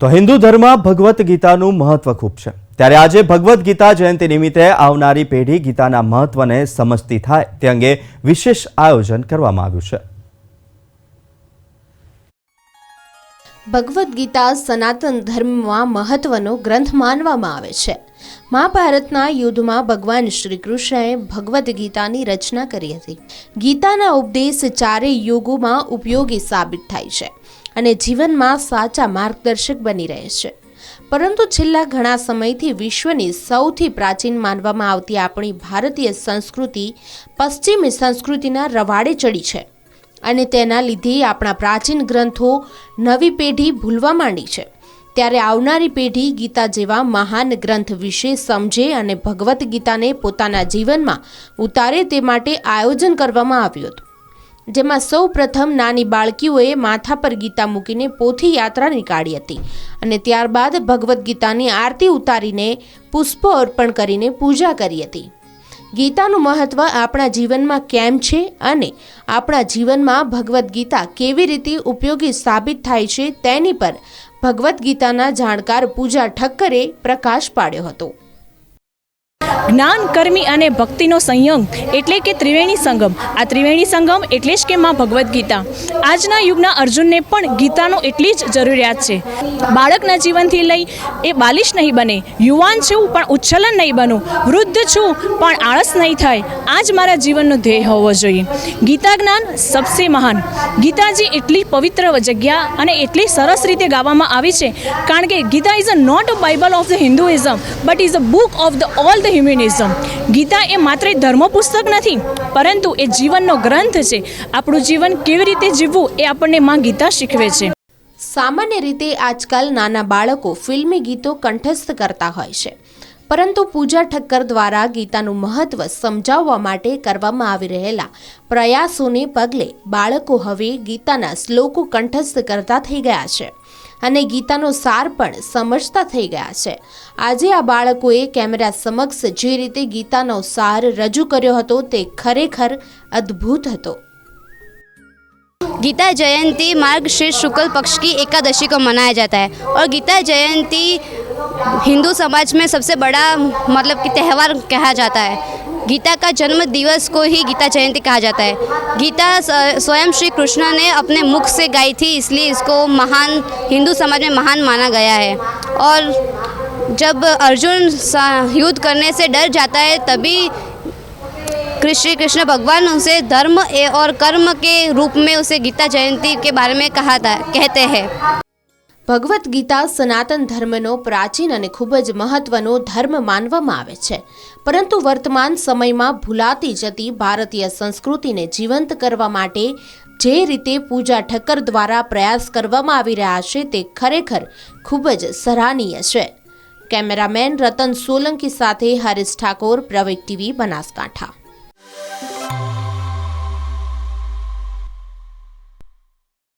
તો હિન્દુ ધર્મમાં ભગવદ્ ગીતાનું મહત્વ ખૂબ છે. ત્યારે આજે ભગવદ્ ગીતા જયંતિ નિમિત્તે આવનારી પેઢી ગીતાના મહત્વને સમજતી થાય તે અંગે વિશેષ આયોજન કરવામાં આવ્યું છે. ભગવદ્ ગીતા સનાતન ધર્મમાં મહત્વનો ગ્રંથ માનવામાં આવે છે. મહાભારતના યુદ્ધમાં ભગવાન શ્રી કૃષ્ણએ ભગવદ્ ગીતાની રચના કરી હતી. ગીતાના ઉપદેશ ચારેય યુગોમાં ઉપયોગી સાબિત થાય છે. અને જીવનમાં સાચા માર્ગદર્શક બની રહે છે. પરંતુ છેલ્લા ઘણા સમયથી વિશ્વની સૌથી પ્રાચીન માનવામાં આવતી આપણી ભારતીય સંસ્કૃતિ પશ્ચિમી સંસ્કૃતિના રવાડે ચડી છે અને તેના લીધે આપણા પ્રાચીન ગ્રંથો નવી પેઢી ભૂલવા માંડી છે. ત્યારે આવનારી પેઢી ગીતા જેવા મહાન ગ્રંથ વિશે સમજે અને ભગવદ્ ગીતાને પોતાના જીવનમાં ઉતારે તે માટે આયોજન કરવામાં આવ્યું હતું. જેમાં સૌ પ્રથમ નાની બાળકીઓએ માથા પર ગીતા મૂકીને પોથી યાત્રા નીકાળી હતી અને ત્યારબાદ ભગવદ્ ગીતાની આરતી ઉતારીને પુષ્પો અર્પણ કરીને પૂજા કરી હતી. ગીતાનું મહત્વ આપણા જીવનમાં કેમ છે અને આપણા જીવનમાં ભગવદ્ ગીતા કેવી રીતે ઉપયોગી સાબિત થાય છે તેની પર ભગવદ્ ગીતાના જાણકાર પૂજા ઠક્કરે પ્રકાશ પાડ્યો હતો. જ્ઞાન કર્મી અને ભક્તિનો સંયમ એટલે કે ત્રિવેણી સંગમ. આ ત્રિવેણી સંગમ એટલે જ કે માં ભગવદ્ ગીતા. આજના યુગના અર્જુનને પણ ગીતાનો એટલી જ જરૂરિયાત છે. બાળકના જીવનથી લઈ એ બાલિશ નહીં બને, યુવાન છું પણ ઉચ્છલન નહીં બનું, વૃદ્ધ છું પણ આળસ નહીં થાય. આ જ મારા જીવનનો ધ્યેય હોવો જોઈએ. ગીતા જ્ઞાન સબસે મહાન. ગીતાજી એટલી પવિત્ર જગ્યા અને એટલી સરસ રીતે ગાવામાં આવી છે. કારણ કે Gita is a not a Bible of the Hinduism but is a book of the all the humanism Gita એ માત્ર ધર્મ પુસ્તક નથી, પરંતુ એ જીવનનો ગ્રંથ છે. આપણું જીવન કેવી રીતે જીવવું એ આપણને માં ગીતા શીખવે છે. સામાન્ય રીતે આજકાલ નાના બાળકો ફિલ્મી ગીતો કંઠસ્થ કરતા હોય છે. પરંતુ પૂજા ઠક્કર દ્વારા ગીતાનું મહત્વ સમજાવવા માટે કરવામાં આવી રહેલા પ્રયાસોને પગલે બાળકો હવે ગીતાના શ્લોકો કંઠસ્થ કરતા થઈ ગયા છે. અને ગીતાનો સાર પણ સમજતા થઈ ગયા છે આજે આ બાળકોએ કેમેરા સમક્ષ જે રીતે ગીતાનો સાર રજૂ કર્યો હતો તે ખરેખર અદ્ભુત હતો गीता जयंती मार्ग शीर्ष शुक्ल पक्ष की एकादशी को मनाया जाता है और गीता जयंती हिंदू समाज में सबसे बड़ा मतलब कि त्यौहार कहा जाता है गीता का जन्म दिवस को ही गीता जयंती कहा जाता है। गीता स्वयं श्री कृष्ण ने अपने मुख से गाई थी, इसलिए इसको महान, हिंदू समाज में महान माना गया है। और जब अर्जुन युद्ध करने से डर जाता है, तभी श्री कृष्ण भगवान उसे धर्म और कर्म के रूप में उसे गीता जयंती के बारे में कहा था, कहते हैं। ભગવદ્ ગીતા સનાતન ધર્મનો પ્રાચીન અને ખૂબ જ મહત્વનો ધર્મ માનવામાં આવે છે. પરંતુ વર્તમાન સમયમાં ભૂલાતી જતી ભારતીય સંસ્કૃતિને જીવંત કરવા માટે જે રીતે પૂજા ઠક્કર દ્વારા પ્રયાસ કરવામાં આવી રહ્યા છે તે ખરેખર ખૂબ જ સરાહનીય છે. કેમેરામેન રતન સોલંકી સાથે હરીશ ઠાકોર પ્રવેક ટીવી, બનાસકાંઠા.